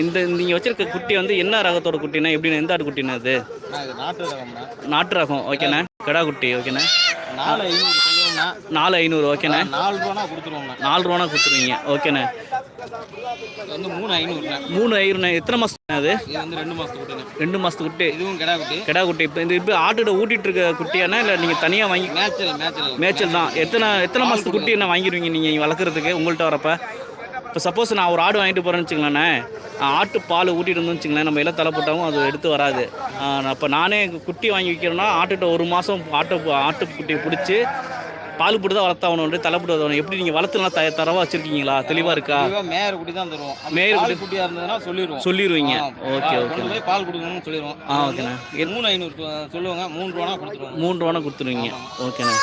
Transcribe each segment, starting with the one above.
இந்த நீங்கள் வச்சிருக்க குட்டி வந்து என்ன ரகத்தோட குட்டினா எப்படின்னா எந்த ஆடு குட்டினா அது? நாட்டு ரகம்ண்ணா. நாட்டு ரகம் ஓகேண்ணே கிடா குட்டி ஓகேண்ணே நாலு ஐநூறு சொல்லுவோம்ண்ணா நாலு ஐநூறு ஓகேண்ணே நாலு ரூபானா கொடுத்துருவோம்ண்ணா. நாலு ரூபானா கொடுத்துருவீங்க ஓகேண்ணே வந்து மூணு ஐநூறுண்ணா. மூணு ஐநூறுண்ணே. எத்தனை மாதம் அது? இது வந்து ரெண்டு மாதத்து குட்டிண்ணா. ரெண்டு மாதத்து குட்டி. இதுவும் கிடா குட்டி. கிடா குட்டி. இப்போ இந்த இப்போ ஆட்டுகிட்ட ஊட்டிட்டு இருக்க குட்டியாண்ணா இல்லை நீங்கள் தனியாக வாங்கி மேய்ச்சல் மேய்ச்சல். மேய்ச்சல் தான். எத்தனை எத்தனை மாதத்து குட்டி என்ன வாங்கிடுவீங்க நீங்கள் வளர்க்குறதுக்கு? உங்கள்கிட்ட வரப்ப. இப்போ சப்போஸ் நான் ஒரு ஆடு வாங்கிட்டு போகிறேன்னு வச்சுங்களேண்ணே ஆட்டு பால் ஊட்டிட்டு இருந்தோம்னு வச்சுங்களேன் நம்ம எல்லாம் தலை போட்டாலும் அது எடுத்து வராது. அப்போ நானே குட்டி வாங்கி வைக்கிறேன்னா ஆட்டுகிட்ட ஒரு மாதம் ஆட்டு ஆட்டு குட்டியை பிடிச்சி பால் போட்டு தான் வளர்த்தாகணும் தலை போட்டு வரணும் எப்படி நீங்கள் வளர்த்துலாம் த தரவாக வச்சுருக்கீங்களா? தெளிவாக இருக்கா? மேயர் குட்டி தான் தருவோம். மேயர் குட்டி குட்டியா இருந்ததுன்னா சொல்லிடுவோம். சொல்லிடுவீங்க. Okay okay. பால் கொடுக்கணும்னு சொல்லிடுவோம். ஆ ஓகேண்ணே. மூணு ஐநூறு சொல்லுவாங்க. மூணு ரூபானா கொடுத்துருவோம் மூணு ரூபானா கொடுத்துருவீங்க. ஓகேண்ணே.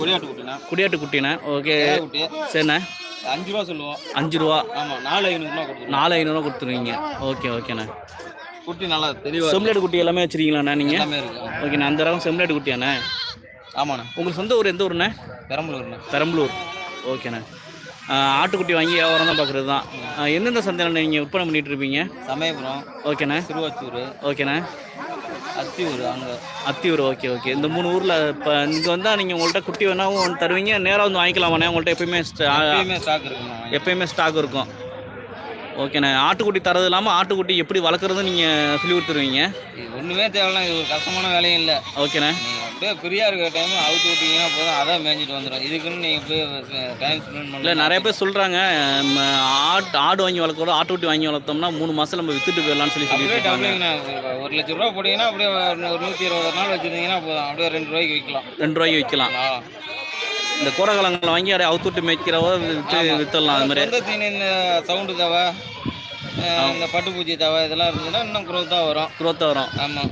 கொடியாட்டு குட்டிண்ணா. குடியாட்டு குட்டிண்ணே. ஓகே. சரிண்ணே. அஞ்சு ரூபா சொல்லுவோம். அஞ்சு ரூபா. ஆமா நாலு ஐநூறுனா கொடுத்துருவோம் நாலு ஐநூறுவா கொடுத்துருவீங்க. ஓகே ஓகேண்ணே குட்டி நல்லா தெளிவா செம்லேட் குட்டி எல்லாமே வச்சிருக்கீங்களாண்ணா நீங்கள் எல்லாமே இருக்கு ஓகேண்ணே அந்த ரகம் செம்லேட் குட்டியாண்ணே? ஆமாண்ணா. உங்களுக்கு சொந்த ஊர் எந்த ஊருண்ணே? பெரம்பலூர்ண்ணா. பெரம்பலூர். ஓகேண்ணே ஆட்டுக்குட்டி வாங்கி வியாபாரம் தான் பார்க்குறது தான். எந்தெந்த சந்தையில் நீங்கள் விற்பனை பண்ணிட்டு இருப்பீங்க? சமயபுரம் ஓகேண்ணே. திருவாச்சூர். ஓகேண்ணே. அத்தியூர் அங்கே. அத்தியூர் ஓகே ஓகே இந்த மூணு ஊரில் இப்போ இங்கே வந்தால் நீங்கள் உங்கள்கிட்ட குட்டி வேணாவும் தருவீங்க. நேராக வந்து வாங்கிக்கலாமாண்ணே. உங்கள்கிட்ட எப்பயுமே ஸ்ட- எப்பயுமே ஸ்டாக் இருக்கும். ஓகேண்ணே ஆட்டுக்குட்டி தரது இல்லாமல் ஆட்டுக்குட்டி எப்படி வளர்க்குறது நீங்கள் சொல்லி கொடுத்துருவீங்க. இது ஒன்றுமே தேவையில்ல இது ஒரு கஷ்டமான வேலையும் இல்லை. ஓகேண்ணே. நீங்கள் அப்படியே ஃப்ரீயாக இருக்கிற டைம் அவுத்து விட்டீங்கன்னா போதும் அதான் மேய்ஞ்சிட்டு வந்துடும் இதுக்குன்னு நீங்கள் போய் டைம் ஸ்பெண்ட் இல்லை நிறைய பேர் சொல்கிறாங்க ஆட்டு ஆடு வாங்கி வளர்க்குறோம் ஆட்டுக்குட்டி வாங்கி வளர்த்தோம்னா மூணு மாதம் நம்ம வித்துட்டு போயிடலாம்னு சொல்லி டபுளிங்கண்ணா ஒரு லட்ச ரூபா போட்டிங்கன்னா அப்படியே ஒரு நூற்றி இருபது நாள் வச்சுருந்தீங்கன்னா போதும். அப்படியே ரெண்டு ரூபாய்க்கு விற்கலாம் ரெண்டு ரூபாய்க்கு விற்கலாம் இந்த கோரகாலங்களை வாங்கி அப்படியே அவுத்துட்டு மேய்க்கிறவோ விற்று வித்துடலாம் அது மாதிரி. சொந்த தீனி இந்த சவுண்டு தவை இந்த பட்டுப்பூச்சி தவை இதெல்லாம் இருந்ததுன்னா இன்னும் குரோத்தாக வரும். குரோத்தாக வரும். ஆமாம்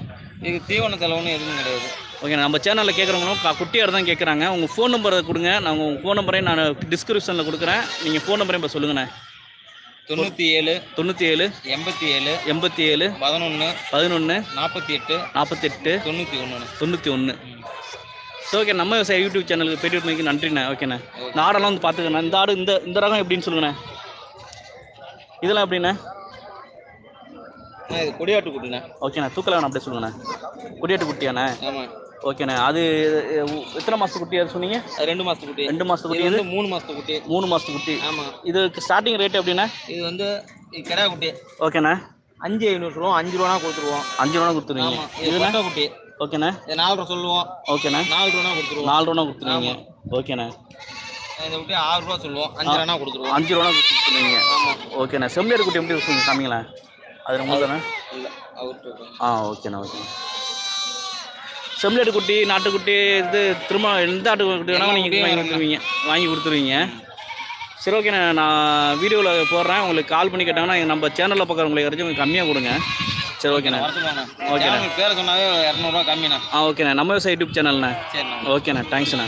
இது தீவன செலவுன்னு எதுவும் கிடையாது. ஓகே நம்ம சேனலில் கேட்குறவங்களும் குட்டியார் தான் கேட்குறாங்க உங்கள் ஃபோன் நம்பரை கொடுங்க. நான் உங்கள் ஃபோன் நம்பரையும் நான் டிஸ்கிரிப்ஷனில் கொடுக்குறேன். நீங்கள் ஃபோன் நம்பரையும் இப்போ சொல்லுங்கண்ணே. தொண்ணூற்றி ஏழு தொண்ணூற்றி ஏழு எண்பத்தி ஏழு எண்பத்தி ஏழு பதினொன்று பதினொன்று நாற்பத்தி எட்டு நாற்பத்தெட்டு தொண்ணூற்றி ஒன்று தொண்ணூற்றி ஒன்று ஸோ ஓகே நம்ம விவசாய யூடியூப் சேனலுக்கு பேட்டி விட்டுமைக்கு நன்றிண்ணே. ஓகேண்ணே இந்த ஆடெல்லாம் வந்து பார்த்துக்கண்ணே. இந்த ஆடு இந்த இந்த ரகம் எப்படின்னு சொல்லுங்கண்ணே. இதெல்லாம் எப்படிண்ணே? இது கொடியாட்டு குட்டிண்ணே. ஓகேண்ணே தூக்கலாம் அப்படியே சொல்லுங்கண்ணே. குடியாட்டு குட்டியாண்ணே. ஆமாம் ஓகேண்ணே அது எத்தனை மாதத்து குட்டி அது சொன்னீங்க? அது ரெண்டு மாதத்து குட்டி. ரெண்டு மாதத்து குட்டி. வந்து மூணு மாதத்து குட்டி. மூணு மாதத்து குட்டி. ஆமாம் இதுக்கு ஸ்டார்டிங் ரேட் எப்படிண்ணே? இது வந்து கிடா குட்டி. ஓகேண்ணே அஞ்சு ஐநூறு சொல்லுவோம். அஞ்சு ரூபா கொடுத்துருவோம். அஞ்சு ரூபா கொடுத்துருவீங்க. இது குட்டி. ஓகேண்ணே. இது நாலு ரூபா சொல்லுவோம். ஓகேண்ணே. நாலு ரூபா கொடுத்துருவோம். நாலு ரூபா கொடுத்துருவீங்க. ஓகேண்ணே. இதை விட்டு ஆறு ரூபா சொல்லுவோம். அஞ்சு ரூபா கொடுத்துருவோம். அஞ்சு ரூபா கொடுத்துருவீங்க. ஓகேண்ணே. செம்மறியாடு குட்டி எப்படி இருக்குங்க காமிங்களேன் அது ரொம்ப தானே ஆ ஓகேண்ணா ஓகே செம்மறியாடு குட்டி நாட்டுக்குட்டி இது திரும்ப எந்த ஆட்டுக்குட்டி வேணாலும் நீங்கள் வாங்கி கொடுத்துருவீங்க. வாங்கி கொடுத்துருவீங்க. சரி ஓகேண்ணே. நான் வீடியோவில் போடுறேன். உங்களுக்கு கால் பண்ணி கேட்டாங்கன்னா நம்ம சேனலில் பார்க்குறவங்களுக்கு யாராச்சும் கொஞ்சம் கம்மியாக கொடுங்க. சரி ஓகேண்ணே ஓகேண்ணா. பேரை சொன்னாவே இரநூறுவா கம்மிண்ணா. ஆ ஓகேண்ணே நம்ம விவசாய யூடியூப் சேனல்ண்ணே சரிண்ணா. ஓகேண்ணே தேங்க்ஸ்ண்ணே